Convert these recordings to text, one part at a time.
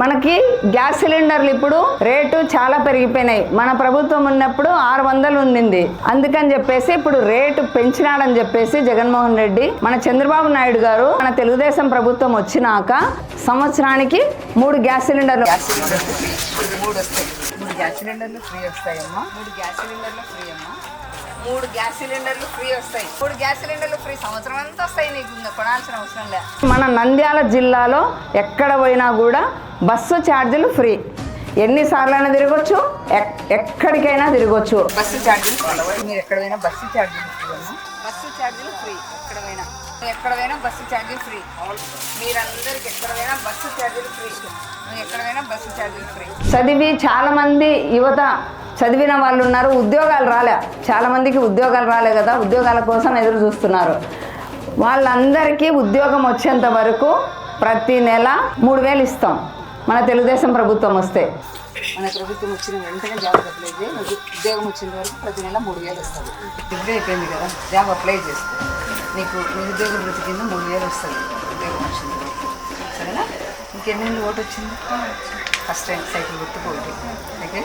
మనకి గ్యాస్ సిలిండర్లు ఇప్పుడు రేటు చాలా పెరిగిపోయినాయి. మన ప్రభుత్వం ఉన్నప్పుడు ఆరు వందలు ఉండింది. అందుకని చెప్పేసి ఇప్పుడు రేటు పెంచినాడని చెప్పేసి జగన్మోహన్ రెడ్డి మన చంద్రబాబు నాయుడు గారు మన తెలుగుదేశం ప్రభుత్వం వచ్చినాక సంవత్సరానికి మూడు గ్యాస్ సిలిండర్లు గ్యాస్ సిలిండర్లు ఫ్రీ వస్తాయమ్మా. మూడు గ్యాస్ సిలిండర్లు ఫ్రీ అమ్మా. మూడు గ్యాస్ సిలిండర్లు ఫ్రీ వస్తాయి. మూడు గ్యాస్ సిలిండర్లు ఫ్రీ. సంవత్సరం అంతా వస్తాయి నీకు కొనాల్సిన అవసరం లే. మన నంద్యాల జిల్లాలో ఎక్కడ పోయినా కూడా బస్సు ఛార్జీలు ఫ్రీ. ఎన్నిసార్లైనా తిరగొచ్చు ఎక్- ఎక్కడికైనా తిరగొచ్చు. బస్సు ఛార్జీలు మీరు ఎక్కడ పోయినా బస్సు ఛార్జీలు బస్సు ఛార్జీలు ఫ్రీ. ఎక్కడ పోయినా. నువ్వు ఎక్కడ పోయినా బస్సు ఛార్జీలు ఫ్రీ. మీరందరికి ఎక్కడ పోయినా బస్సు ఛార్జీలు ఫ్రీ. నువ్వు ఎక్కడ పోయినా బస్సు ఛార్జీలు ఫ్రీ. చదివి చాలా మంది యువత చదివిన వాళ్ళు ఉన్నారు. ఉద్యోగాలు రాలే. చాలామందికి ఉద్యోగాలు రాలే కదా. ఉద్యోగాల కోసం ఎదురు చూస్తున్నారు. వాళ్ళందరికీ ఉద్యోగం వచ్చేంత వరకు ప్రతి నెల మూడు వేలు ఇస్తాం. మన తెలుగుదేశం ప్రభుత్వం వస్తే. మన ప్రభుత్వం వచ్చిన వెంటనే జాబ్ అప్లై చేయి. ఉద్యోగం వచ్చిన వరకు ప్రతి నెల మూడు వేలు వస్తుంది డిగ్రీ అయిపోయింది కదా. జాబ్ అప్లై చేస్తే. నీకు నిరుద్యోగ వృత్తి కింద మూడు వేలు వస్తుంది. ఉద్యోగం వచ్చింది సరేనా? ఇంకెన్ని ఓటు వచ్చింది? ఫస్ట్ టైం సైకిల్ గుర్తుకు ఒకటి ఓకే?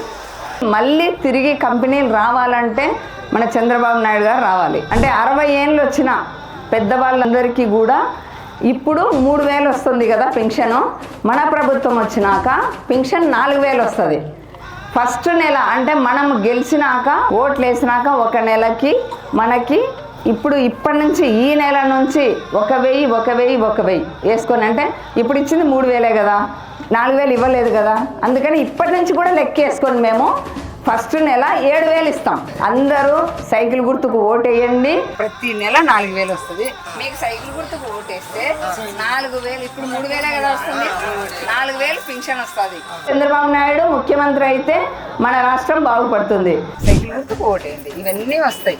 మళ్ళీ తిరిగి కంపెనీలు రావాలంటే మన చంద్రబాబు నాయుడు గారు రావాలి. అంటే అరవై ఏళ్ళు వచ్చిన పెద్దవాళ్ళందరికీ కూడా ఇప్పుడు మూడు వేలు వస్తుంది కదా పెన్షను. మన ప్రభుత్వం వచ్చినాక పెన్షన్ నాలుగు వేలు వస్తుంది. ఫస్ట్ నెల అంటే మనం గెలిచినాక ఓట్లు వేసినాక ఒక నెలకి మనకి ఇప్పుడు ఇప్పటి నుంచి ఈ నెల నుంచి ఒక వెయ్యి ఒక వెయ్యి ఒక వెయ్యి వేసుకొని అంటే ఇప్పుడు ఇచ్చింది మూడు వేలే కదా నాలుగు వేలు ఇవ్వలేదు కదా. అందుకని ఇప్పటి నుంచి కూడా లెక్క వేసుకొని మేము. ఫస్ట్ నెల ఏడు వేలు ఇస్తాం. అందరూ సైకిల్ గుర్తుకు ఓటేయండి. ప్రతి నెల నాలుగు వేలు వస్తుంది. మీకు సైకిల్ గుర్తుకు ఓటేస్తే నాలుగు వేలు ఇప్పుడు మూడు వేలే కదా వస్తుంది. నాలుగు వేలు పింఛన్ వస్తుంది. చంద్రబాబు నాయుడు ముఖ్యమంత్రి అయితే మన రాష్ట్రం బాగుపడుతుంది. సైకిల్ గుర్తుకు ఓటేయండి. ఇవన్నీ వస్తాయి.